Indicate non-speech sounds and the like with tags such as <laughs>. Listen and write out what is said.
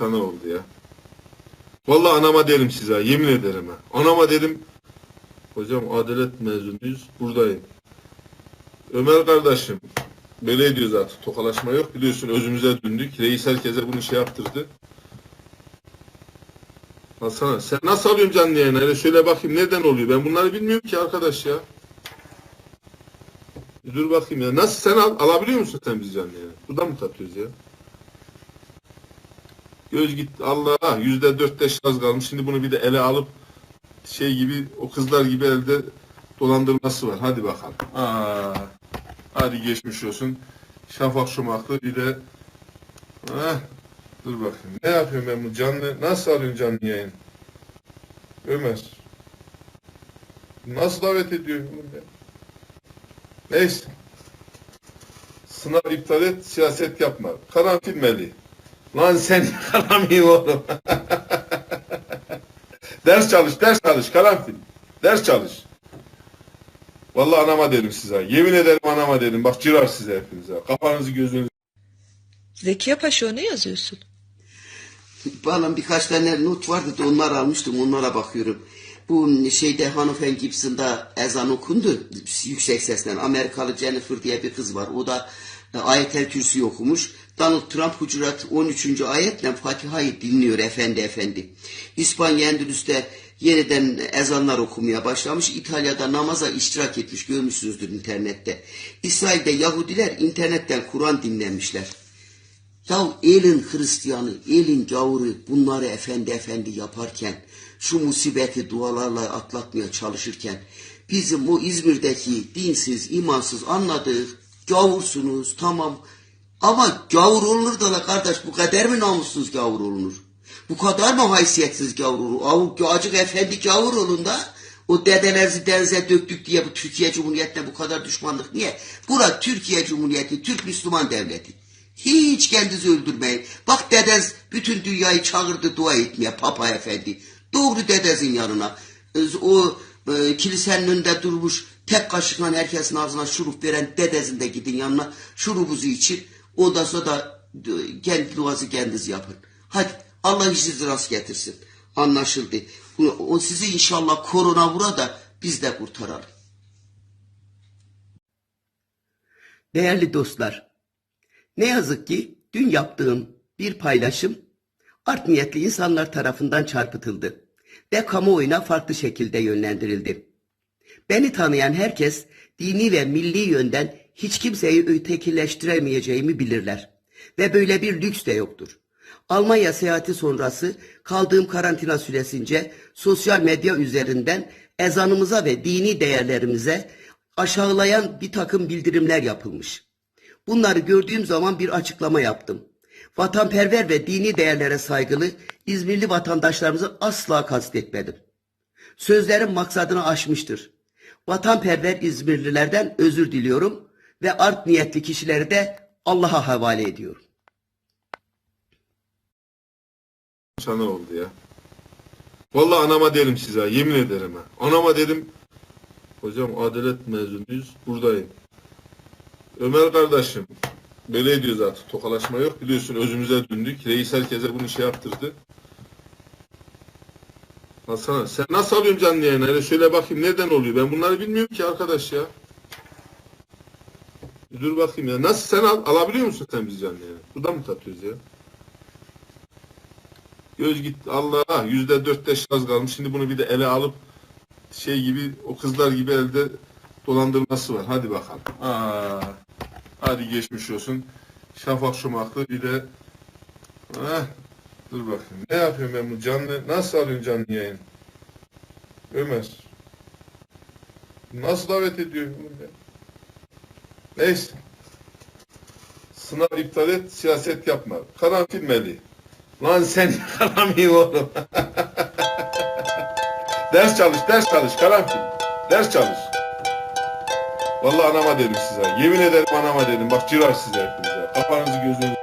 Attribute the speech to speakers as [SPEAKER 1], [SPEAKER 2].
[SPEAKER 1] sana oldu ya. Vallahi anama derim size. Yemin ederim ha. Anama derim. Hocam adalet mezunuyuz. Buradayım. Ömer kardeşim. Böyle diyor zaten. Tokalaşma yok. Biliyorsun özümüze döndük. Reis herkese bunu şey yaptırdı. Hasan sen nasıl alıyorsun canlı yayını? Hele şöyle bakayım neden oluyor? Ben bunları bilmiyorum ki arkadaş ya. Dur bakayım ya. Nasıl sen al, alabiliyor musun sen bizi canlı yayına? Buradan mı tatıyoruz ya? Göz gitti. Allah yüzde dörtte şarj kalmış. Şimdi bunu bir de ele alıp şey gibi o kızlar gibi elde dolandırması var. Hadi bakalım. Aa, hadi geçmiş olsun. Şafak şumaklı bir de Heh, dur bakayım. Ne yapıyorum ben bu canlı? Nasıl alıyorum canlı yayın? Ömer. Nasıl davet ediyor bunu ben? Neyse. Sınav iptal et, siyaset yapma. Karanfil Meli. Lan sen yakalamıyım oğlum. <laughs> ders çalış, ders çalış karanfil. Ders çalış. Vallahi anama derim size. Yemin ederim anama derim. Bak cirar size hepinize. Kafanızı gözünüzü
[SPEAKER 2] Zekiye Paşa ne yazıyorsun?
[SPEAKER 3] Bana birkaç tane not vardı da onlar almıştım onlara bakıyorum. Bu şeyde Hanover Gibson'da ezan okundu yüksek sesle. Amerikalı Jennifer diye bir kız var. O da e, ayetel kürsü okumuş. Donald Trump Hucurat 13. ayetle Fatiha'yı dinliyor efendi efendi. İspanya Endülüs'te yeniden ezanlar okumaya başlamış. İtalya'da namaza iştirak etmiş görmüşsünüzdür internette. İsrail'de Yahudiler internetten Kur'an dinlemişler. Ya elin Hristiyanı, elin gavuru bunları efendi efendi yaparken, şu musibeti dualarla atlatmaya çalışırken, bizim o İzmir'deki dinsiz, imansız anladık, gavursunuz tamam. Ama gavur olunur da la kardeş bu kadar mı namussuz gavur olunur? Bu kadar mı haysiyetsiz gavur olur? Avu acık efendi gavur olun da o dedelerinizi denize döktük diye bu Türkiye Cumhuriyeti'ne bu kadar düşmanlık niye? Bura Türkiye Cumhuriyeti, Türk Müslüman devleti. Hiç kendinizi öldürmeyin. Bak dedez bütün dünyayı çağırdı dua etmeye Papa Efendi. Doğru dedezin yanına. O e, kilisenin önünde durmuş tek kaşıkla herkesin ağzına şurup veren dedezin de gidin yanına şurubuzu için. Ondan sonra da e, kendi duası kendiniz yapın. Hadi Allah işinizi rast getirsin. Anlaşıldı. O sizi inşallah korona vura da biz de kurtaralım. Değerli dostlar, ne yazık ki dün yaptığım bir paylaşım art niyetli insanlar tarafından çarpıtıldı ve kamuoyuna farklı şekilde yönlendirildi. Beni tanıyan herkes dini ve milli yönden hiç kimseyi ötekileştiremeyeceğimi bilirler. Ve böyle bir lüks de yoktur. Almanya seyahati sonrası kaldığım karantina süresince sosyal medya üzerinden ezanımıza ve dini değerlerimize aşağılayan bir takım bildirimler yapılmış. Bunları gördüğüm zaman bir açıklama yaptım. Vatanperver ve dini değerlere saygılı İzmirli vatandaşlarımızı asla kastetmedim. Sözlerim maksadını aşmıştır. Vatanperver İzmirlilerden özür diliyorum ve art niyetli kişileri de Allah'a havale ediyorum.
[SPEAKER 1] sana oldu ya. Vallahi anama derim size. Yemin ederim ha. Anama derim. Hocam adalet mezunuyuz. Buradayım. Ömer kardeşim. Böyle diyor zaten. Tokalaşma yok. Biliyorsun özümüze döndük. Reis herkese bunu şey yaptırdı. Hasan sen nasıl alıyorsun canlı yayını? Hele şöyle bakayım neden oluyor? Ben bunları bilmiyorum ki arkadaş ya. Dur bakayım ya. Nasıl sen al, alabiliyor musun sen bizi canlı yayına? Buradan mı tatıyoruz ya? Göz gitti. Allah yüzde dörtte şarj kalmış. Şimdi bunu bir de ele alıp şey gibi o kızlar gibi elde dolandırması var. Hadi bakalım. Aa, hadi geçmiş olsun. Şafak şumaklı bir de Heh, dur bakayım. Ne yapıyorum ben bu canlı? Nasıl alıyorum canlı yayın? Ömer. Nasıl davet ediyor? Neyse. Sınav iptal et, siyaset yapma. Karanfil Meli. Lan sen <laughs> yakalamıyım oğlum. <laughs> ders çalış, ders çalış karanfil. Ders çalış. Vallahi anama derim size. Yemin ederim anama derim. Bak cirar size hepinize. Kafanızı gözünüzü